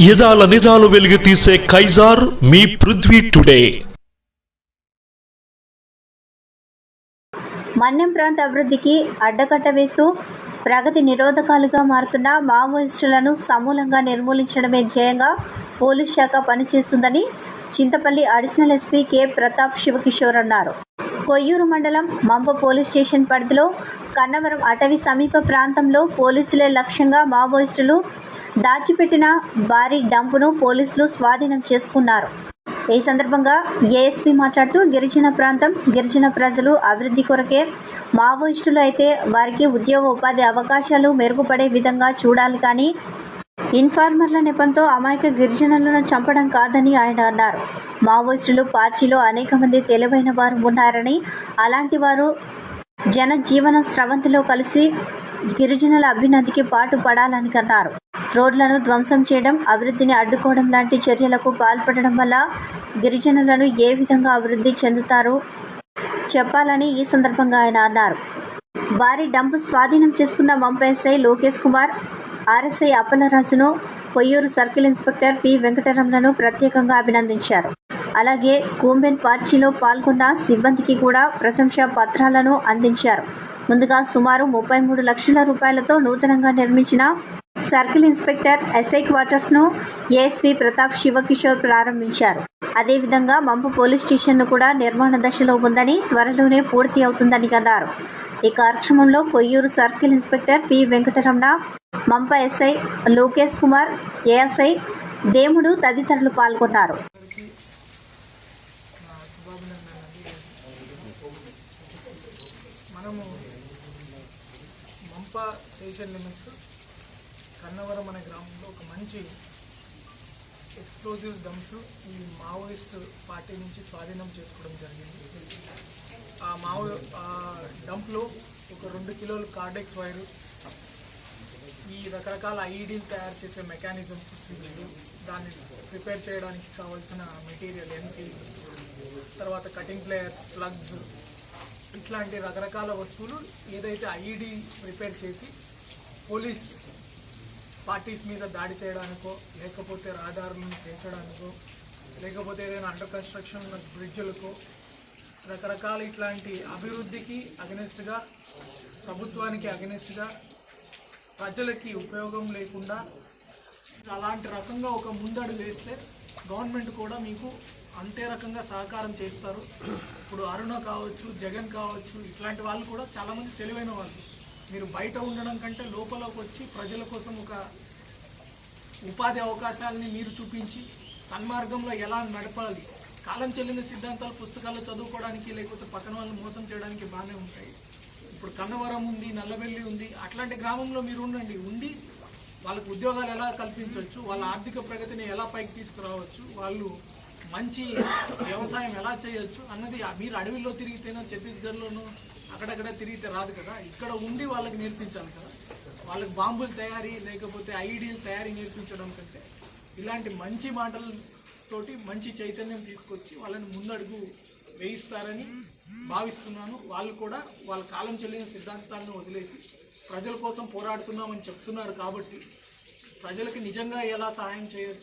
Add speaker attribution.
Speaker 1: యదాల నిజాలు వెలిగి తీసే కైజార్ మీ పృథ్వీ టుడే.
Speaker 2: మన్యం ప్రాంత అభివృద్ధికి అడ్డకట్ట వేస్తూ ప్రగతి నిరోధకాలుగా మారుతున్న మావోయిస్టులను సమూలంగా నిర్మూలించడమే ధ్యేయంగా పోలీస్ శాఖ పనిచేస్తుందని Chintapalli additional SP K. Pratap Shivakishore అన్నారు. కొయ్యూరు మండలం మంప పోలీస్ స్టేషన్ పరిధిలో కన్నవరం అటవీ సమీప ప్రాంతంలో పోలీసులే లక్ష్యంగా మావోయిస్టులు దాచిపెట్టిన భారీ డంపును పోలీసులు స్వాధీనం చేసుకున్నారు. ఈ సందర్భంగా ఏఎస్పీ మాట్లాడుతూ గిరిజన ప్రాంతం గిరిజన ప్రజలు అభివృద్ధి కొరకే మావోయిస్టులు అయితే వారికి ఉద్యోగ ఉపాధి అవకాశాలు మెరుగుపడే విధంగా చూడాలి కానీ ఇన్ఫార్మర్ల నెపంతో అమాయక గిరిజనులను చంపడం కాదని ఆయన అన్నారు. మావోయిస్టులు పార్టీలో అనేక మంది తెలివైన వారు ఉన్నారని అలాంటి వారు జనజీవన స్రవంతిలో కలిసి గిరిజనుల అభ్యున్నతికి పాటు పడాలని అన్నారు. రోడ్లను ధ్వంసం చేయడం అభివృద్ధిని అడ్డుకోవడం లాంటి చర్యలకు పాల్పడడం వల్ల గిరిజనులను ఏ విధంగా అభివృద్ధి చెందుతారో చెప్పాలని ఈ సందర్భంగా ఆయన అన్నారు. భారీ డంపు స్వాధీనం చేసుకున్న మంపేసై లోకేష్ కుమార్ ఆర్ఎస్ఐ అప్పలరాజును కొయ్యూరు సర్కిల్ ఇన్స్పెక్టర్ పి వెంకటరమణను ప్రత్యేకంగా అభినందించారు. అలాగే కూంబెన్ పార్టీలో పాల్గొన్న సిబ్బందికి కూడా ప్రశంసా పత్రాలను అందించారు. ముందుగా సుమారు ముప్పై మూడు లక్షల రూపాయలతో నూతనంగా నిర్మించిన సర్కిల్ ఇన్స్పెక్టర్ ఎస్ఐ క్వార్టర్స్ను ఏఎస్పీ ప్రతాప్ శివకిషోర్ ప్రారంభించారు. అదేవిధంగా మంపు పోలీస్ స్టేషన్ను కూడా నిర్మాణ దశలో ఉందని త్వరలోనే పూర్తి అవుతుందని అన్నారు. ఈ కార్యక్రమంలో Koyyuru circle inspector P Venkataramana Mampa SI Lokesh Kumar ASI Demudu తదితరులు పాల్గొన్నారు.
Speaker 3: మనము మంప స్టేషన్ లిమిట్స్ కన్నవరం అనే గ్రామంలో ఒక మంచి ఎక్స్ప్లోజివ్ డంప్స్ ఈ మావోయిస్ట్ పార్టీ నుంచి స్వాధీనం చేసుకోవడం జరిగింది. ఆ మావో ఆ డంప్లో ఒక రెండు కిలోలు కార్డెక్స్ వైరు ఈ రకరకాల ఐఈడీలు తయారు చేసే మెకానిజమ్స్ స్విచ్లు దాన్ని ప్రిపేర్ చేయడానికి కావాల్సిన మెటీరియల్ ఎన్సీ తర్వాత కటింగ్ ప్లేయర్స్ ప్లగ్స్ ఇట్లాంటి రకరకాల వస్తువులు ఏదైతే ఐఈడీ ప్రిపేర్ చేసి పోలీస్ పార్టీస్ మీద దాడి చేయడానికో లేకపోతే రహదారులను పెంచడానికో లేకపోతే ఏదైనా అండర్ కన్స్ట్రక్షన్ ఉన్న బ్రిడ్జ్లకో రకరకాల ఇట్లాంటి అభివృద్ధికి అగనెస్ట్గా ప్రభుత్వానికి అగనెస్ట్గా ప్రజలకి ఉపయోగం లేకుండా అలాంటి రకంగా ఒక ముందడు వేస్తే గవర్నమెంట్ కూడా మీకు అంతే రకంగా సహకారం చేస్తారు. ఇప్పుడు అరుణ కావచ్చు జగన్ కావచ్చు ఇట్లాంటి వాళ్ళు కూడా చాలామంది తెలివైన వాళ్ళు. మీరు బయట ఉండడం కంటే లోపలకు వచ్చి ప్రజల కోసం ఒక ఉపాధి అవకాశాలని మీరు చూపించి సన్మార్గంలో ఎలా నడపాలి కాలం చెల్లిన సిద్ధాంతాలు పుస్తకాల్లో చదువుకోవడానికి లేకపోతే పక్కన వాళ్ళని మోసం చేయడానికి బాగానే ఉంటాయి. ఇప్పుడు కన్నవరం ఉంది నల్లబెల్లి ఉంది అట్లాంటి గ్రామంలో మీరు ఉండండి ఉండి వాళ్ళకు ఉద్యోగాలు ఎలా కల్పించవచ్చు వాళ్ళ ఆర్థిక ప్రగతిని ఎలా పైకి తీసుకురావచ్చు వాళ్ళు మంచి వ్యవసాయం ఎలా చేయొచ్చు అన్నది మీరు అడవిలో తిరిగితేనో ఛత్తీస్గఢ్లోనూ అక్కడక్కడ తిరిగితే రాదు కదా. ఇక్కడ ఉండి వాళ్ళకి నేర్పించాలి కదా. వాళ్ళకి బాంబుల తయారీ లేకపోతే ఐడీల తయారీ నేర్పించడం కంటే ఇలాంటి మంచి మాటలతోటి మంచి చైతన్యం తీసుకొచ్చి వాళ్ళని ముందడుగు వేయిస్తారని భావిస్తున్నాను. వాళ్ళు కూడా వాళ్ళ కాలం చెల్లిన సిద్ధాంతాలను వదిలేసి ప్రజల కోసం పోరాడుతున్నామని చెప్తున్నారు కాబట్టి ప్రజలకి నిజంగా ఎలా సహాయం చేయొచ్చు?